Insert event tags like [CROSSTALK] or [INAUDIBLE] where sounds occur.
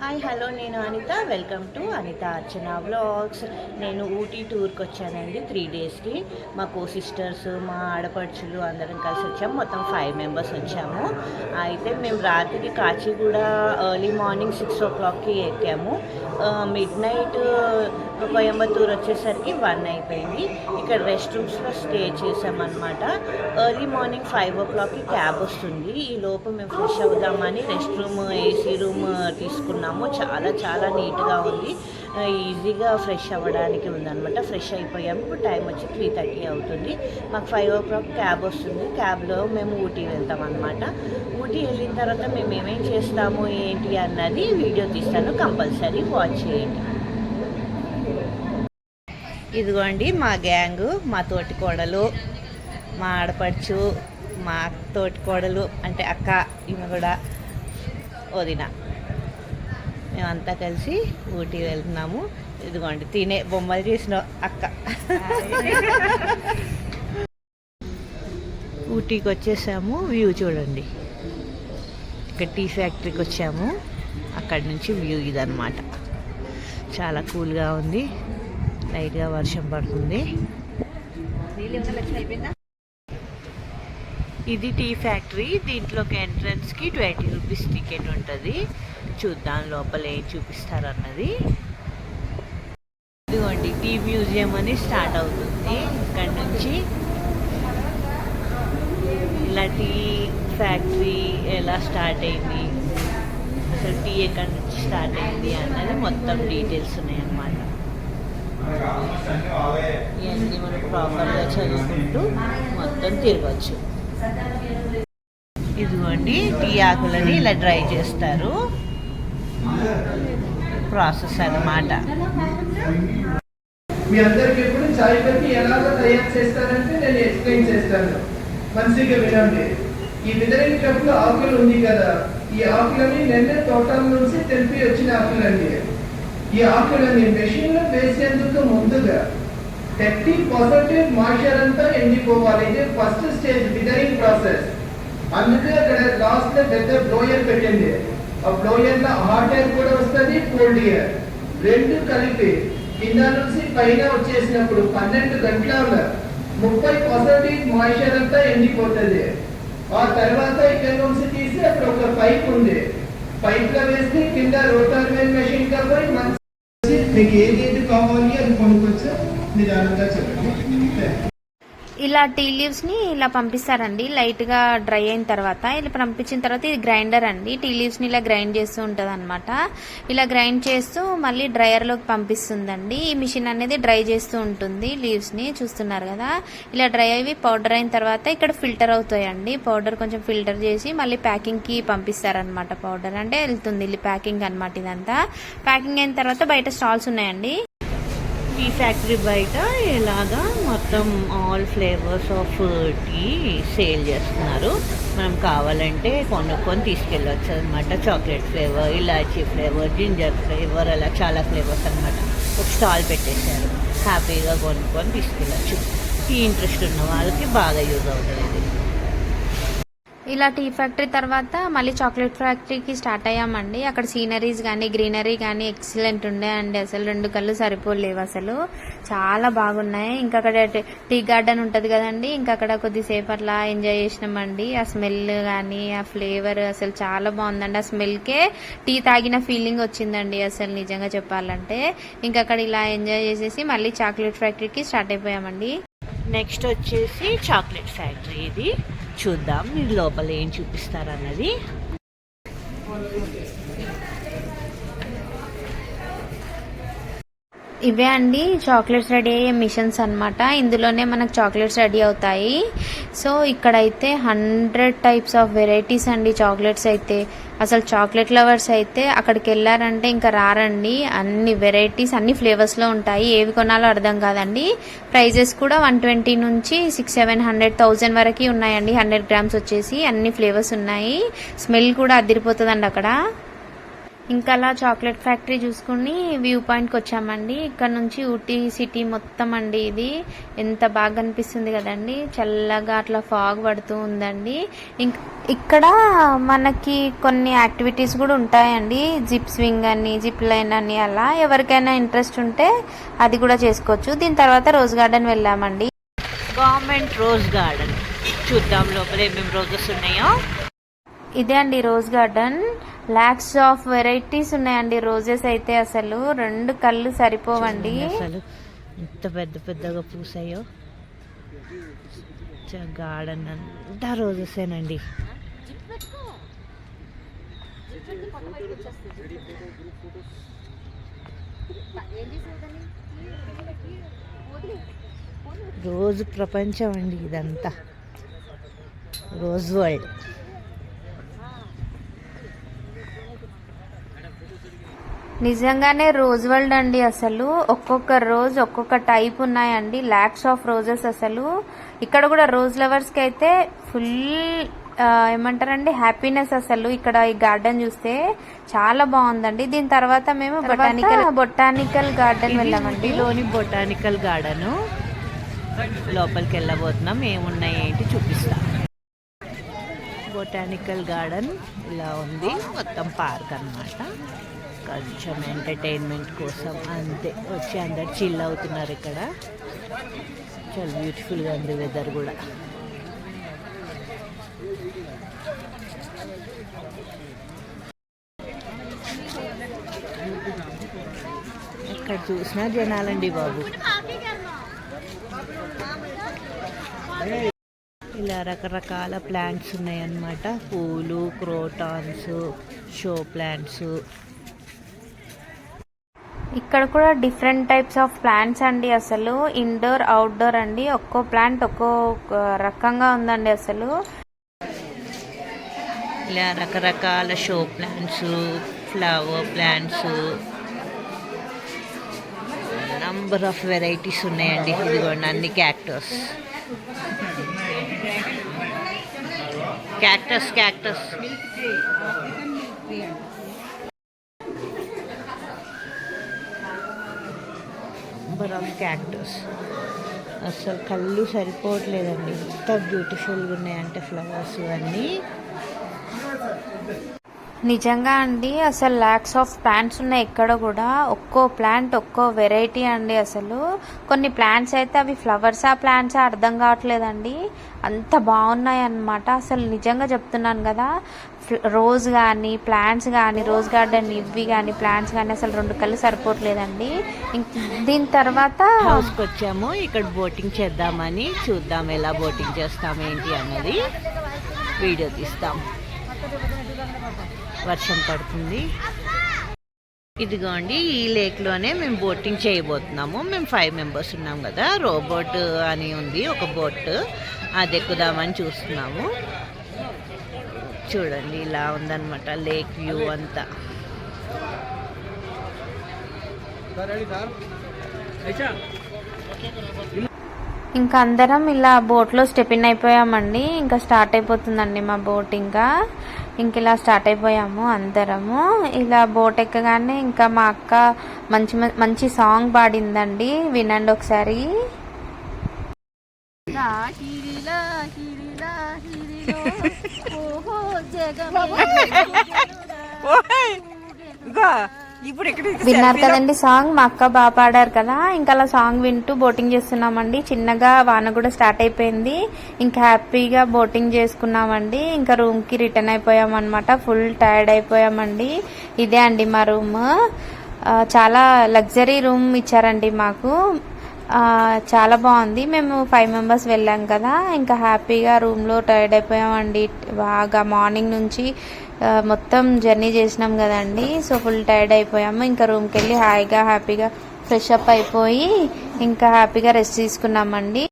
Hi hello నేను Anitha. Welcome to Anitha Archana vlogs నేను ఊటీ టూర్కి వచ్చానండి త్రీ డేస్కి మా కో సిస్టర్స్ మా ఆడపడుచులు అందరం కలిసి వచ్చాము. మొత్తం ఫైవ్ మెంబర్స్ వచ్చాము. అయితే మేము రాత్రికి కాచిగూడ ఎర్లీ మార్నింగ్ సిక్స్ ఓ క్లాక్కి ఎక్కాము. మిడ్ నైట్ కోయంబత్తూరు వచ్చేసరికి వన్ అయిపోయింది. ఇక్కడ రెస్ట్ రూమ్స్లో స్టే చేసామన్నమాట ఎర్లీ మార్నింగ్ ఫైవ్ ఓ క్లాక్కి క్యాబ్ వస్తుంది. ఈ లోపు మేము ఫ్రెష్ అవుదామని రెస్ట్ రూమ్ ఏసీ రూమ్ తీసుకున్నాము. చాలా చాలా నీట్గా ఉంది. ఈజీగా ఫ్రెష్ అవ్వడానికి ఉందనమాట ఫ్రెష్ అయిపోయాము. ఇప్పుడు టైం వచ్చి త్రీ థర్టీ అవుతుంది. మాకు ఫైవ్ ఓ క్లాక్ క్యాబ్ వస్తుంది క్యాబ్లో మేము ఊటీ వెళ్తాం అనమాట ఊటీ వెళ్ళిన తర్వాత మేము ఏమేం చేస్తాము ఏంటి అన్నది వీడియో తీస్తాను. కంపల్సరీ వాచ్ చేయండి. ఇదిగోండి మా గ్యాంగు మా తోటి కోడలు మా ఆడపడుచు మా తోటి కోడలు అంటే అక్క ఈమె కూడా వదిన. మేమంతా కలిసి ఊటీ వెళ్తున్నాము. ఇదిగోండి తినే బొమ్మలు చేసిన అక్క. ఊటీకి వచ్చేసాము వ్యూ చూడండి. ఇక్కడ టీ ఫ్యాక్టరీకి వచ్చాము. అక్కడి నుంచి వ్యూ ఇదన్నమాట. చాలా కూల్గా ఉంది. లైట్గా వర్షం పడుతుంది. ఇది టీ ఫ్యాక్టరీ. దీంట్లోకి ఎంట్రన్స్కి ట్వంటీ రూపీస్ టికెట్ ఉంటుంది. చూద్దాం లోపల ఏం చూపిస్తారన్నది. ఇదిగోండి టీ మ్యూజియం అని స్టార్ట్ అవుతుంది. ఇక్కడ నుంచి ఇలా టీ ఫ్యాక్టరీ ఎలా స్టార్ట్ అయింది? అసలు టీ ఎక్కడి నుంచి స్టార్ట్ అయింది అన్నది మొత్తం డీటెయిల్స్ ఉన్నాయి అన్నమాట ఇవన్నీ మనం ప్రాపర్గా చదువుకుంటూ మొత్తం తిరగచ్చు. ఇదిగోండి టీ ఆకులని ఇలా డ్రై చేస్తారు. ప్రాసెస్ అన్నమాట. మీ అందరికి ఇప్పుడు చాయ్ పత్తి ఎలాగో తయారు చేస్తారంటే నేను ఎక్స్ప్లెయిన్ చేస్తాను. మంచిగా వినండి. ఈ విదరింగ్ ఆకులు ఉంది కదా ఈ ఆకులని నిన్నే తోటల నుంచి తెలిపి వచ్చిన ఆకులండి. ఈ ఆకులని మెషిన్లో వేసేందుకు ముందుగా థర్టీ పర్సెంటేజ్ మాయిశ్చర్ అంతా ఎండిపోవాలి. ఇది ఫస్ట్ స్టేజ్ విదరింగ్ ప్రాసెస్ అందుకే అక్కడ లాస్ట్లో పెద్ద బ్లోయర్ పెట్టింది. ఆ బ్లోయర్లో హాట్ ఎయిర్ కూడా వస్తుంది కోల్డ్ ఎయిర్ రెండు కలిపి కింద నుంచి పైన వచ్చేసినప్పుడు పన్నెండు గంటల ముప్పై పర్సెంటేజ్ మాయిశ్చర్ అంతా ఎండిపోతుంది. ఆ తర్వాత ఇక్కడ నుంచి తీసి అక్కడ ఒక పైప్ ఉంది. పైప్లో వేస్తే కింద రోటర్ మెయిన్ మెషిన్గా పోయి మంచి మీకు ఏది ఏది కావాలి అని కొనుక్కొచ్చా ఇలా టీ లీవ్స్ని ఇలా పంపిస్తారండి. లైట్గా డ్రై అయిన తర్వాత ఇలా పంపించిన తర్వాత ఇది గ్రైండర్ అండి. టీ లీవ్స్ని ఇలా గ్రైండ్ చేస్తూ ఉంటుంది అనమాట ఇలా గ్రైండ్ చేస్తూ మళ్ళీ డ్రైయర్లోకి పంపిస్తుందండి. ఈ మిషన్ అనేది డ్రై చేస్తూ ఉంటుంది లీవ్స్ని చూస్తున్నారు కదా. ఇలా డ్రై అయ్యి పౌడర్ అయిన తర్వాత ఇక్కడ ఫిల్టర్ అవుతాయండి. పౌడర్ కొంచెం ఫిల్టర్ చేసి మళ్ళీ ప్యాకింగ్కి పంపిస్తారనమాట పౌడర్. అంటే వెళ్తుంది. ఇది ప్యాకింగ్ అనమాట ఇదంతా. ప్యాకింగ్ అయిన తర్వాత బయట స్టాల్స్ ఉన్నాయండి. టీ ఫ్యాక్టరీ బయట ఇలాగా మొత్తం all flavours of tea sale చేస్తున్నారు. మనం కావాలంటే కొనుక్కొని తీసుకెళ్ళవచ్చు అనమాట చాక్లెట్ ఫ్లేవర్ ఇలాచీ ఫ్లేవర్ జింజర్ ఫ్లేవర్ అలా చాలా ఫ్లేవర్స్ అనమాట ఒక స్టాల్ పెట్టేశారు. హ్యాపీగా కొనుక్కొని తీసుకెళ్ళచ్చు. టీ ఇంట్రెస్ట్ ఉన్న వాళ్ళకి బాగా యూజ్ అవుతుంది. ఇది ఇలా టీ ఫ్యాక్టరీ తర్వాత మళ్ళీ చాక్లెట్ ఫ్యాక్టరీకి స్టార్ట్ అయ్యామండి. అక్కడ సీనరీస్ కానీ గ్రీనరీ కానీ ఎక్సలెంట్ ఉండే అండి అసలు. రెండు కళ్ళు సరిపోలేవు అసలు. చాలా బాగున్నాయి. ఇంకా అక్కడ టీ- గార్డెన్ ఉంటుంది కదండి. ఇంకా అక్కడ కొద్దిసేపు అట్లా ఎంజాయ్ చేసినామండి. ఆ స్మెల్ కానీ ఆ ఫ్లేవర్ అసలు చాలా బాగుందండి. ఆ స్మెల్కే టీ తాగిన ఫీలింగ్ వచ్చిందండి అసలు నిజంగా చెప్పాలంటే. ఇంకా అక్కడ ఇలా ఎంజాయ్ చేసేసి మళ్ళీ చాక్లెట్ ఫ్యాక్టరీకి స్టార్ట్ అయిపోయామండి. నెక్స్ట్ వచ్చేసి చాక్లెట్ ఫ్యాక్టరీ ఇది. చూద్దాం మీరు లోపల ఏం చూపిస్తారన్నది. ఇవే అండి చాక్లెట్స్ రెడీ అయ్యే మిషన్స్ అనమాట ఇందులోనే మనకు చాక్లెట్స్ రెడీ అవుతాయి. సో ఇక్కడైతే హండ్రెడ్ టైప్స్ ఆఫ్ వెరైటీస్ అండి చాక్లెట్స్ అయితే. అసలు చాక్లెట్ లవర్స్ అయితే అక్కడికి వెళ్ళారంటే ఇంకా రారండి. అన్ని వెరైటీస్ అన్ని ఫ్లేవర్స్లో ఉంటాయి. ఏవి కొనాలో అర్థం కాదండి. ప్రైజెస్ కూడా వన్ ట్వంటీ నుంచి సిక్స్ సెవెన్ హండ్రెడ్ థౌజండ్ వరకు ఉన్నాయండి. హండ్రెడ్ గ్రామ్స్ వచ్చేసి అన్ని ఫ్లేవర్స్ ఉన్నాయి. స్మెల్ కూడా అదిరిపోతుందండి అక్కడ. ఇంకా అలా చాక్లెట్ ఫ్యాక్టరీ చూసుకుని వ్యూ పాయింట్కి వచ్చామండి. ఇక్కడ నుంచి ఊటీ సిటీ మొత్తం అండి ఇది. ఎంత బాగా అనిపిస్తుంది కదండి. చల్లగా అట్లా ఫాగ్ పడుతూ ఉందండి. ఇంక ఇక్కడ మనకి కొన్ని యాక్టివిటీస్ కూడా ఉంటాయండి. జిప్ స్వింగ్ అని జిప్ లైన్ అని అలా ఎవరికైనా ఇంట్రెస్ట్ ఉంటే అది కూడా చేసుకోవచ్చు. దీని తర్వాత రోజ్ గార్డెన్ వెళ్ళామండి. Government rose garden. చూద్దాం లోపల ఏమేమి రోజెస్ ఉన్నాయో. ఇదే అండి rose garden lakhs of varieties ఉన్నాయండి. రోజెస్ అయితే అసలు రెండు కళ్ళు సరిపోవండి. అసలు ఎంత పెద్ద పెద్దగా పూసాయో. గార్డెన్ అంతా రోజెసేనండి రోజు ప్రపంచం అండి ఇదంతా. రోజ్ వరల్డ్ నిజంగానే రోజ్ వరల్డ్ అండి అసలు. ఒక్కొక్క రోజ్ ఒక్కొక్క టైప్ ఉన్నాయండి. లాక్స్ ఆఫ్ రోజెస్ అసలు. ఇక్కడ కూడా రోజ్ లవర్స్కి అయితే ఫుల్ ఏమంటారండి హ్యాపీనెస్ అసలు. ఇక్కడ ఈ గార్డెన్ చూస్తే చాలా బాగుందండి. దీని తర్వాత మేము బొటానికల్ బొటానికల్ గార్డెన్ వెళ్ళామండి. లోని బొటానికల్ గార్డెన్ లోపలికి వెళ్ళబోతున్నాం. ఏమున్నాయి ఏంటి చూపిస్తా. బొటానికల్ గార్డెన్ ఇలా ఉంది. మొత్తం పార్క్ అన్నమాట. కొంచెం ఎంటర్టైన్మెంట్ కోసం. అంతే వచ్చి అందరు చిల్ అవుతున్నారు ఇక్కడ. చాలా బ్యూటిఫుల్గా ఉంది వెదర్ కూడా. ఇక్కడ చూసినా జనాలండి బాబు. ఇలా రకరకాల ప్లాంట్స్ ఉన్నాయన్నమాట. పూలు క్రోటాన్స్ షో ప్లాంట్స్ ఇక్కడ కూడా డిఫరెంట్ టైప్స్ ఆఫ్ ప్లాంట్స్ అండి అసలు. ఇండోర్ అవుట్డోర్ అండి. ఒక్కో ప్లాంట్ ఒక్కో రకంగా ఉందండి అసలు. ఇలా రకరకాల show plants flower plants number of varieties ఉన్నాయండి. ఇదిగోండి అన్ని cactus cactus cactus number of cactus. అసలు కళ్ళు సరిపోవట్లేదండి. ఎంత బ్యూటిఫుల్గా ఉన్నాయంటే ఫ్లవర్స్ అన్నీ నిజంగా అండి అసలు ల్యాక్స్ ఆఫ్ ప్లాంట్స్ ఉన్నాయి ఇక్కడ కూడా. ఒక్కో ప్లాంట్ ఒక్కో వెరైటీ అండి అసలు. కొన్ని ప్లాంట్స్ అయితే అవి ఫ్లవర్స్ ఆ ప్లాంట్స్ అర్థం కావట్లేదండి. అంత బాగున్నాయి అన్నమాట. అసలు నిజంగా చెప్తున్నాను కదా రోజ్ కానీ ప్లాంట్స్ కానీ రోజ్ గార్డెన్ ఇవి కానీ ప్లాంట్స్ కానీ అసలు రెండు కళ్ళు సరిపోవట్లేదండి. దీని తర్వాత హౌస్కి వచ్చాము. ఇక్కడ బోటింగ్ చేద్దామని చూద్దాం ఎలా బోటింగ్ చేస్తాం ఏంటి అన్నది వీడియో తీస్తాం. వర్షం పడుతుంది. ఇదిగోండి ఈ లేక్లోనే మేము బోటింగ్ చేయబోతున్నాము. మేము ఫైవ్ మెంబర్స్ ఉన్నాం కదా. రోబోట్ అని ఉంది ఒక బోట్. అది ఎక్కుదామని చూస్తున్నాము. చూడండి ఇలా ఉందన్నమాట లేక్ వ్యూ అంతా. ఇంకా అందరం ఇలా బోట్లో స్టెప్ ఇన్ అయిపోయామండి. ఇంకా స్టార్ట్ అయిపోతుందండి మా బోట్ ఇంకా. ఇంక ఇలా స్టార్ట్ అయిపోయాము అందరము. ఇలా బోట్ ఎక్కగానే ఇంకా మా అక్క మంచి మంచి సాంగ్ పాడిందండి. వినండి ఒకసారి. ఇక్కడ [LAUGHS] విన్నారు కదండి సాంగ్ మా అక్క బాగా పాడారు కదా. ఇంకా అలా సాంగ్ వింటూ బోటింగ్ చేస్తున్నామండి. చిన్నగా వాన కూడా స్టార్ట్ అయిపోయింది. ఇంకా హ్యాపీగా బోటింగ్ చేసుకున్నామండి. ఇంకా రూమ్కి రిటర్న్ అయిపోయాం అనమాట ఫుల్ టైర్డ్ అయిపోయామండి. ఇదే అండి మా రూమ్ చాలా లగ్జరీ రూమ్ ఇచ్చారండి మాకు. చాలా బాగుంది. మేము ఫైవ్ మెంబర్స్ వెళ్ళాం కదా. ఇంకా హ్యాపీగా రూమ్లో టైర్డ్ అయిపోయామండి. బాగా మార్నింగ్ నుంచి మొత్తం జర్నీ చేసినాం కదండి. సో ఫుల్ టైర్డ్ అయిపోయాము. ఇంకా రూమ్కి వెళ్ళి హాయిగా హ్యాపీగా ఫ్రెష్ అప్ అయిపోయి ఇంకా హ్యాపీగా రెస్ట్ తీసుకున్నామండి.